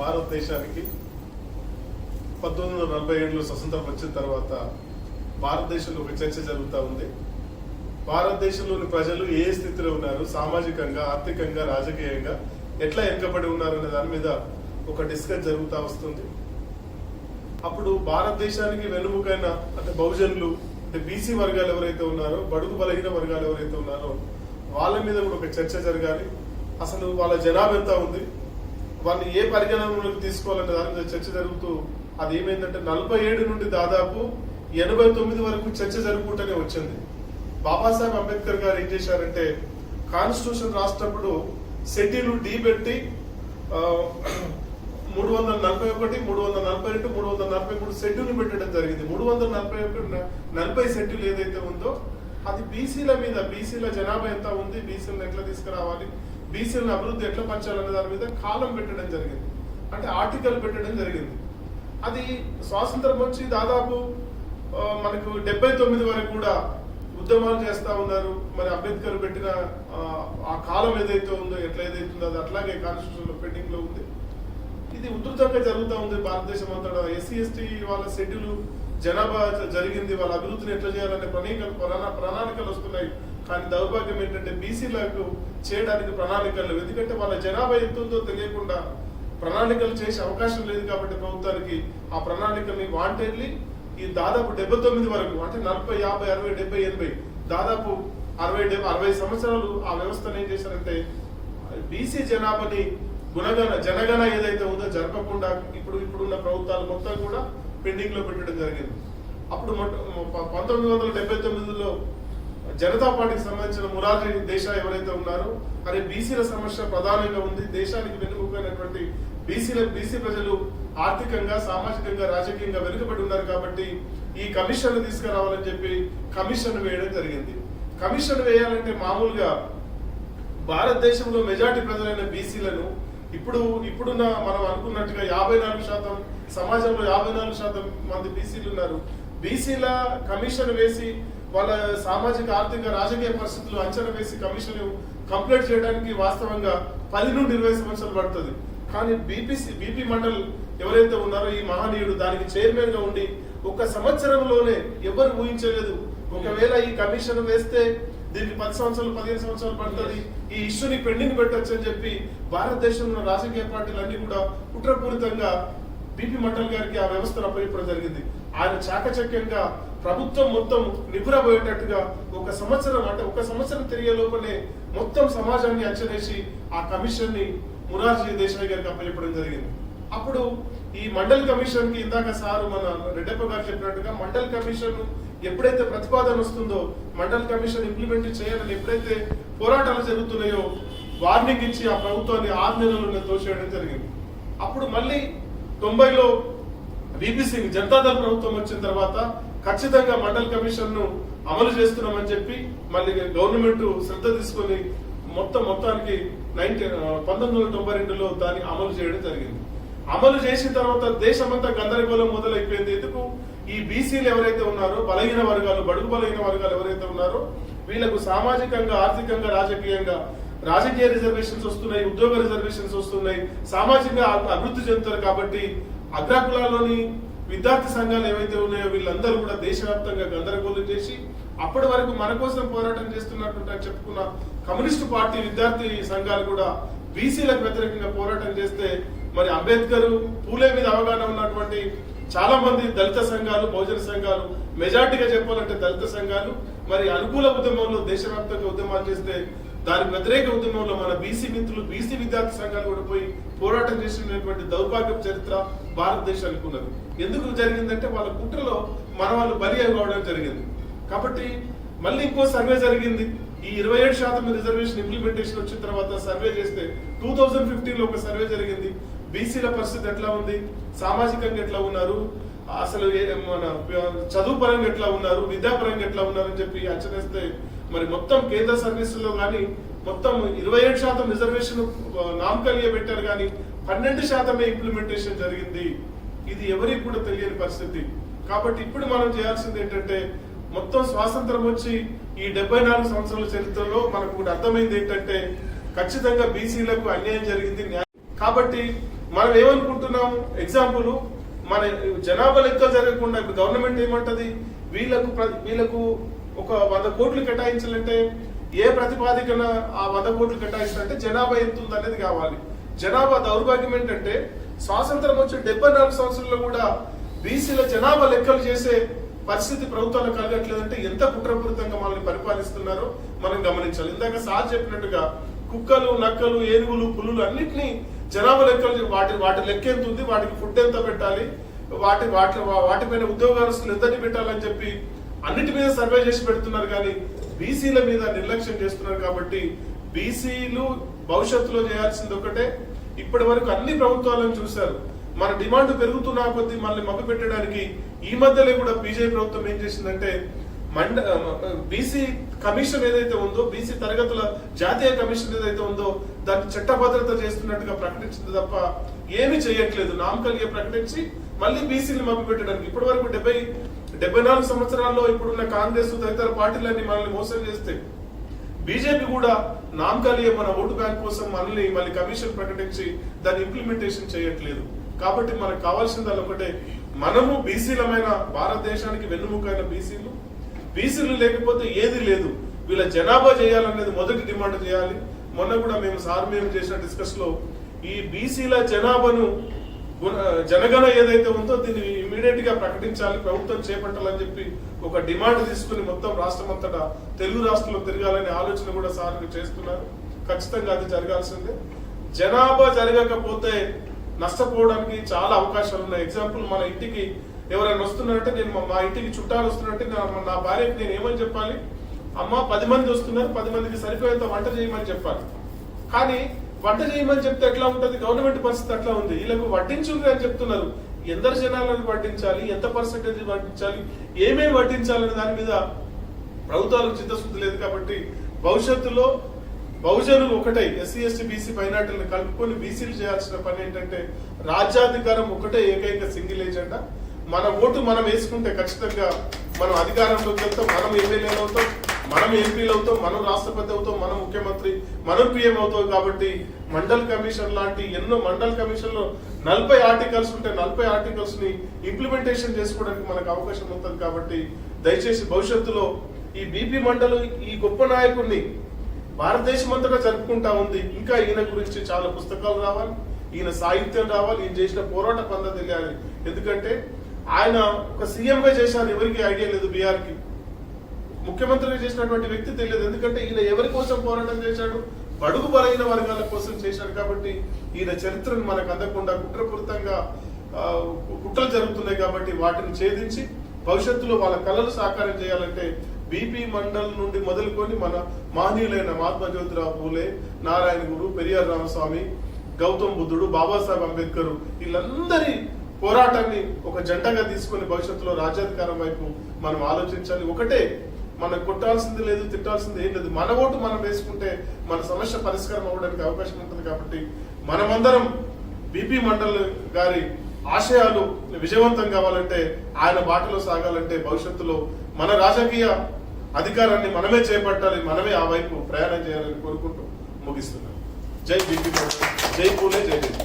భారతదేశానికి పంతొమ్మిది వందల నలభై ఏడులో స్వతంత్రం వచ్చిన తర్వాత భారతదేశంలో ఒక చర్చ జరుగుతూ ఉంది. భారతదేశంలోని ప్రజలు ఏ స్థితిలో ఉన్నారు? సామాజికంగా ఆర్థికంగా రాజకీయంగా ఎట్లా వెనుకబడి ఉన్నారు అనే దాని మీద ఒక డిస్కస్ జరుగుతూ వస్తుంది. అప్పుడు భారతదేశానికి వెనుముకైన అంటే బహుజనులు అంటే బీసీ వర్గాలు ఎవరైతే ఉన్నారో బడుగు బలహీన వర్గాలు ఎవరైతే ఉన్నారో వాళ్ళ మీద కూడా ఒక చర్చ జరగాలి. అసలు వాళ్ళ జనాభా ఎంత ఉంది? వాళ్ళని ఏ పరిగణనలోకి తీసుకోవాలనే దాని మీద చర్చ జరుగుతూ అది ఏమైందంటే నలభై ఏడు నుండి దాదాపు ఎనభై తొమ్మిది వరకు చర్చ జరుగుకుంటూనే వచ్చింది. బాబాసాహెబ్ అంబేద్కర్ గారు ఏం చేశారంటే కాన్స్టిట్యూషన్ రాసినప్పుడు సెటిలు డీ పెట్టి మూడు వందల నలభై ఒకటి మూడు వందల నలభై రెండు మూడు వందల నలభై మూడు సెట్యులు పెట్టడం జరిగింది. మూడు వందల నలభై ఒకటి నలభై సెట్యులు ఏదైతే ఉందో అది బీసీల మీద బీసీల జనాభా ఎంత ఉంది బీసీలను ఎట్లా తీసుకురావాలి బీసీలను అభివృద్ధి ఎట్లా పంచాలనే దాని మీద కాలం పెట్టడం జరిగింది. అంటే ఆర్టికల్ పెట్టడం జరిగింది. అది స్వాతంత్రం వచ్చి దాదాపు మనకు డెబ్బై తొమ్మిది వరకు కూడా ఉద్యమాలు చేస్తూ ఉన్నారు. మరి అంబేద్కర్ పెట్టిన ఆ, కాలం ఏదైతే ఉందో ఎట్లా ఏదైతే ఉందో అది అట్లాగే కాన్స్టిట్యూషన్ పెండింగ్లో ఉంది. ఇది ఉధృతంగా జరుగుతూ ఉంది భారతదేశం అంతటా. ఎస్సీ ఎస్టీ వాళ్ళ షెడ్యూల్ జనాభా జరిగింది. వాళ్ళ అభివృద్ధిని ఎట్లా చేయాలనే ప్రణాళికలు ప్రణా- ప్రణాళికలు వస్తున్నాయి. కానీ దౌర్భాగ్యం ఏంటంటే బీసీలకు చేయడానికి ప్రణాళికలు లేవు. ఎందుకంటే వాళ్ళ జనాభా ఎంత ఉందో తెలియకుండా ప్రణాళికలు చేసే అవకాశం లేదు కాబట్టి ప్రభుత్వానికి ఆ ప్రణాళికల్ని వాంటెడ్లీ ఈ దాదాపు డెబ్బై తొమ్మిది వరకు అంటే నలభై యాభై అరవై డెబ్బై ఎనభై దాదాపు అరవై డెబ్బై అరవై సంవత్సరాలు ఆ వ్యవస్థను ఏం చేశారంటే బీసీ జనాభాని గుణగణ జనగణ ఏదైతే ఉందో జరపకుండా ఇప్పుడు ఇప్పుడున్న ప్రభుత్వాలు మొత్తం కూడా పెండింగ్లో పెట్టడం జరిగింది. అప్పుడు ప- పంతొమ్మిది వందల డెబ్బై తొమ్మిదిలో జనతా పార్టీకి సంబంధించిన మురారి దేశ ఎవరైతే ఉన్నారో అదే బీసీల సమస్య ప్రధానంగా ఉంది. దేశానికి వెన్నుముకైనటువంటి బీసీల బీసీ ప్రజలు ఆర్థికంగా సామాజికంగా రాజకీయంగా వెనుకబడి ఉన్నారు కాబట్టి ఈ కమిషన్ తీసుకురావాలని చెప్పి కమిషన్ వేయడం జరిగింది. కమిషన్ వేయాలంటే మామూలుగా భారతదేశంలో మెజార్టీ ప్రజలైన బీసీలను ఇప్పుడు ఇప్పుడున్న మనం అనుకున్నట్టుగా యాభై నాలుగు శాతం సమాజంలో యాభై నాలుగు శాతం మంది బీసీలు ఉన్నారు. బీసీల కమిషన్ వేసి వాళ్ళ సామాజిక ఆర్థిక రాజకీయ పరిస్థితులు అంచనా వేసి కమిషన్ కంప్లీట్ చేయడానికి వాస్తవంగా పది నుండి ఇరవై సంవత్సరాలు పడుతుంది. కానీ బీపీసీ బీపీ మండల్ ఎవరైతే ఉన్నారో ఈ మహనీయుడు దానికి చైర్మన్గా ఉండి ఒక సంవత్సరంలోనే ఎవరు ఊహించలేదు. ఒకవేళ ఈ కమిషన్ వేస్తే దీనికి పది సంవత్సరాలు పదిహేను సంవత్సరాలు పడుతుంది. ఈ ఇష్యూని పెండింగ్ పెట్టచ్చు అని చెప్పి భారతదేశంలో రాజకీయ పార్టీలు అన్ని కూడా కుట్రపూరితంగా బీపీ మండల్ గారికి ఆ వ్యవస్థను అప్పగించడం జరిగింది. ఆయన చాకచక్యంగా ప్రభుత్వం మొత్తం నిపురబోయేటట్టుగా ఒక సంవత్సరం అంటే ఒక సంవత్సరం తిరిగే లోపలే మొత్తం సమాజాన్ని అంచనేసి ఆ కమిషన్ని మురార్జీ దేశాయ్ గారికి అప్పచెప్పడం జరిగింది. అప్పుడు ఈ మండల్ కమిషన్కి ఇందాక సారు మన రెడ్డప్ప గారు చెప్పినట్టుగా మండల్ కమిషన్ ఎప్పుడైతే ప్రతిపాదన వస్తుందో మండల్ కమిషన్ ఇంప్లిమెంట్ చేయాలని ఎప్పుడైతే పోరాటాలు జరుగుతున్నాయో వార్నింగ్ ఇచ్చి ఆ ప్రభుత్వాన్ని ఆరు నెలలు తోసేయడం జరిగింది. అప్పుడు మళ్ళీ తొంభైలో బీబీసీ జనతాదళ ప్రభుత్వం వచ్చిన తర్వాత ఖచ్చితంగా మండల్ కమిషన్ను అమలు చేస్తున్నామని చెప్పి మళ్ళీ గవర్నమెంట్ శ్రద్ధ తీసుకొని మొత్తం మొత్తానికి నైన్టీన్ పంతొమ్మిది వందల తొంభై రెండులో దాన్ని అమలు చేయడం జరిగింది. అమలు చేసిన తర్వాత దేశమంతా గందరగోళం మొదలైపోయింది. ఎందుకు? ఈ బీసీలు ఎవరైతే ఉన్నారో బలహీన వర్గాలు బడుగు బలహీన వర్గాలు ఎవరైతే ఉన్నారో వీళ్ళకు సామాజికంగా ఆర్థికంగా రాజకీయంగా రాజకీయ రిజర్వేషన్స్ వస్తున్నాయి ఉద్యోగ రిజర్వేషన్స్ వస్తున్నాయి సామాజికంగా అభివృద్ధి చెందుతారు కాబట్టి అగ్రకులాల్లోని విద్యార్థి సంఘాలు ఏవైతే ఉన్నాయో వీళ్ళందరూ కూడా దేశవ్యాప్తంగా గందరగోళం చేసి అప్పటి వరకు మన కోసం పోరాటం చేస్తున్నట్టు చెప్పుకున్న కమ్యూనిస్టు పార్టీ విద్యార్థి సంఘాలు కూడా బీసీలకు వ్యతిరేకంగా పోరాటం చేస్తే మరి అంబేద్కర్ పూలే మీద అవగాహన ఉన్నటువంటి చాలా మంది దళిత సంఘాలు బహుజన సంఘాలు మెజార్టీగా చెప్పాలంటే దళిత సంఘాలు మరి అనుకూల ఉద్యమంలో దేశవ్యాప్తంగా ఉద్యమాలు చేస్తే దానికి వ్యతిరేక ఉద్యమంలో మన బీసీ మిత్రులు బీసీ విద్యార్థి సంఘాలు కూడా పోయి పోరాటం చేసినటువంటి దౌర్భాగ్య చరిత్ర భారతదేశానికి ఉన్నది. ఎందుకు జరిగిందంటే వాళ్ళ కుట్రలో మన వాళ్ళు బలి అవ్వడం జరిగింది. కాబట్టి మళ్ళీ ఇంకో సర్వే జరిగింది. ఈ ఇరవై ఏడు శాతం రిజర్వేషన్ ఇంప్లిమెంటేషన్ వచ్చిన తర్వాత సర్వే చేస్తే టూ థౌజండ్ ఫిఫ్టీన్లో ఒక సర్వే జరిగింది. బీసీల పరిస్థితి ఎట్లా ఉంది? సామాజికంగా ఎట్లా ఉన్నారు? అసలు మన చదువు పరంగా ఎట్లా ఉన్నారు? విద్యాపరంగా ఎట్లా ఉన్నారు అని చెప్పి అంచనేస్తే మరి మొత్తం కేంద్ర సర్వీసుల్లో కానీ మొత్తం ఇరవై ఏడు శాతం రిజర్వేషన్ నామకలియ పెట్టారు కానీ పన్నెండు శాతమే ఇంప్లిమెంటేషన్ జరిగింది. ఇది ఎవరికి కూడా తెలియని పరిస్థితి. కాబట్టి ఇప్పుడు మనం చేయాల్సింది ఏంటంటే మొత్తం స్వాతంత్రం వచ్చి ఈ డెబ్బై నాలుగు సంవత్సరాల చరిత్రలో మనకు కూడా అర్థమైంది ఏంటంటే ఖచ్చితంగా బీసీలకు అన్యాయం జరిగింది న్యాయం కాబట్టి మనం ఏమనుకుంటున్నాం ఎగ్జాంపుల్ మన జనాభా లెక్క జరగకుండా ఇప్పుడు గవర్నమెంట్ ఏమంటది? వీళ్ళకు ప్ర- వీళ్ళకు ఒక వంద కోట్లు కేటాయించాలంటే ఏ ప్రతిపాదికన ఆ వంద కోట్లు కేటాయిస్తారంటే జనాభా ఎంత ఉంది అనేది కావాలి. జనాభా దౌర్భాగ్యం ఏంటంటే స్వాతంత్రం వచ్చి డెబ్బై నాలుగు సంవత్సరాల్లో కూడా బీసీల జనాభా లెక్కలు చేసే పరిస్థితి ప్రభుత్వాలు కలగట్లేదంటే ఎంత కుట్రపూరితంగా మనల్ని పరిపాలిస్తున్నారో మనం గమనించాలి. ఇందాక సార్ చెప్పినట్టుగా కుక్కలు నక్కలు ఏనుగులు పులులు అన్నిటినీ జనాభా లెక్కలు వాటి వాటి లెక్క ఎంత ఉంది వాటికి ఫుడ్ ఎంత పెట్టాలి వాటి వాటి వాటిపైన ఉద్యోగస్తులు ఎంతని పెట్టాలని చెప్పి అన్నిటి మీద సర్వే చేసి పెడుతున్నారు కానీ బీసీల మీద నిర్లక్ష్యం చేస్తున్నారు కాబట్టి బీసీలు భవిష్యత్తులో చేయాల్సింది ఒకటే. ఇప్పటి వరకు అన్ని ప్రభుత్వాలను చూశారు. మన డిమాండ్ పెరుగుతున్న కొద్దీ మనల్ని మభ్య పెట్టడానికి ఈ మధ్యలో కూడా బీజేపీ ప్రభుత్వం ఏం చేసిందంటే మండ బీసీ కమిషన్ ఏదైతే ఉందో బీసీ తరగతుల జాతీయ కమిషన్ ఏదైతే ఉందో దాన్ని చట్టభద్రత చేస్తున్నట్టుగా ప్రకటించింది తప్ప ఏమి చేయట్లేదు. నామకలిగే ప్రకటించి మళ్ళీ బీసీని మభ్య పెట్టడానికి ఇప్పటి వరకు డెబ్బై డెబ్బై నాలుగు సంవత్సరాల్లో ఇప్పుడున్న కాంగ్రెస్ తదితర పార్టీలన్నీ మనల్ని మోసం చేస్తే బీజేపీ కూడా నామకాలియ మన ఓటు బ్యాంక్ కోసం మనల్ని మళ్ళీ కమిషన్ ప్రకటించి దాన్ని ఇంప్లిమెంటేషన్ చేయట్లేదు. కాబట్టి మనకు కావాల్సింది ఒకటే. మనము బీసీలమైన భారతదేశానికి వెన్నుముకైన బీసీలు. బీసీలు లేకపోతే ఏది లేదు. వీళ్ళ జనాభా చేయాలనేది మొదటి డిమాండ్ చేయాలి. మొన్న కూడా మేము సార్ మేము చేసిన డిస్కస్లో ఈ బీసీల జనాభాను జనగణ ఏదైతే ఉందో దీన్ని ఇమీడియట్గా ప్రకటించాలి ప్రభుత్వం చేపట్టాలని చెప్పి ఒక డిమాండ్ తీసుకుని మొత్తం రాష్ట్రం అంతటా తెలుగు రాష్ట్రంలో తిరగాలనే ఆలోచన కూడా సార్ చేస్తున్నారు. ఖచ్చితంగా అది జరగాల్సిందే. జనాభా జరగకపోతే నష్టపోవడానికి చాలా అవకాశాలు ఉన్నాయి. ఎగ్జాంపుల్ మన ఇంటికి ఎవరైనా వస్తున్నారంటే నేను మా- ఇంటికి చుట్టాలు వస్తున్నారంటే నా- నా భార్యకి నేను ఏమని చెప్పాలి? అమ్మ పది మంది వస్తున్నారు పది మందికి సరిపోయేంత వంట చేయమని చెప్పాలి. కానీ వంట చేయమని చెప్తే ఎట్లా ఉంటుంది? గవర్నమెంట్ పరిస్థితి అట్లా ఉంది. వీళ్ళకు వడ్డించుంది అని చెప్తున్నారు. ఎందరు జనాలను వడ్డించాలి? ఎంత పర్సెంటేజ్ వడ్డించాలి? ఏమేమి వడ్డించాలనే దాని మీద ప్రభుత్వాలకు చిత్తశుద్ధి లేదు కాబట్టి భవిష్యత్తులో బహుజనులు ఒకటే ఎస్సీ ఎస్టీ బీసీ మైనార్టీలను కలుపుకొని బీసీలు చేయాల్సిన పని ఏంటంటే రాజ్యాధికారం ఒకటే ఏకైక సింగిల్ ఏజెండా. మన ఓటు మనం వేసుకుంటే ఖచ్చితంగా మనం అధికారంలోకి వెళ్తాం మనం ఎమ్మెల్యేలు అవుతాం. మనం ఎంపీలు అవుతాం మనం రాష్ట్రపతి అవుతాం మనం ముఖ్యమంత్రి మనం పిఎం అవుతాం కాబట్టి మండల్ కమిషన్ లాంటి ఎన్నో మండల్ కమిషన్లు నలభై ఆర్టికల్స్ ఉంటే నలభై ఆర్టికల్స్ని ఇంప్లిమెంటేషన్ చేసుకోవడానికి మనకు అవకాశం ఉంటుంది కాబట్టి దయచేసి భవిష్యత్తులో ఈ బీపీ మండలి ఈ గొప్ప నాయకుడిని భారతదేశం అంతటా జరుపుకుంటా ఉంది. ఇంకా ఈయన గురించి చాలా పుస్తకాలు రావాలి ఈయన సాహిత్యం రావాలి ఈయన చేసిన పోరాట పంద తెలియాలి. ఎందుకంటే ఆయన ఒక సీఎంగా చేశారు ఎవరికి ఐడియా లేదు బీఆర్కి ముఖ్యమంత్రిగా చేసినటువంటి వ్యక్తి తెలియదు. ఎందుకంటే ఈయన ఎవరి కోసం పోరాటం చేశాడు? బడుగు బలైన వర్గాల కోసం చేశాడు కాబట్టి ఈయన చరిత్రను మనకు అందకుండా కుట్రపూరితంగా కుట్రలు జరుగుతున్నాయి కాబట్టి వాటిని ఛేదించి భవిష్యత్తులో వాళ్ళ కళలు సాకారం చేయాలంటే బీపీ మండల్ నుండి మొదలుకొని మన మహనీయులైన మహాత్మా జ్యోతిరావు పూలే నారాయణ గురు పెరియార్ రామస్వామి గౌతమ్ బుద్ధుడు బాబాసాహెబ్ అంబేద్కర్ వీళ్ళందరి పోరాటాన్ని ఒక జెండాగా తీసుకొని భవిష్యత్తులో రాజ్యాధికారం వైపు మనం ఆలోచించాలి. ఒకటే మనం కొట్టాల్సింది లేదు తిట్టాల్సింది ఏం లేదు. మన ఓటు మనం వేసుకుంటే మన సమస్య పరిష్కారం అవ్వడానికి అవకాశం ఉంటుంది కాబట్టి మనమందరం బీపీ మండల్ గారి ఆశయాలు విజయవంతం కావాలంటే ఆయన బాటలో సాగాలంటే భవిష్యత్తులో మన రాజకీయ అధికారాన్ని మనమే చేపట్టాలి మనమే ఆ వైపు ప్రయాణం చేయాలని కోరుకుంటూ ముగిస్తున్నాను. జై బీపీ జై పూలే జై బీపీ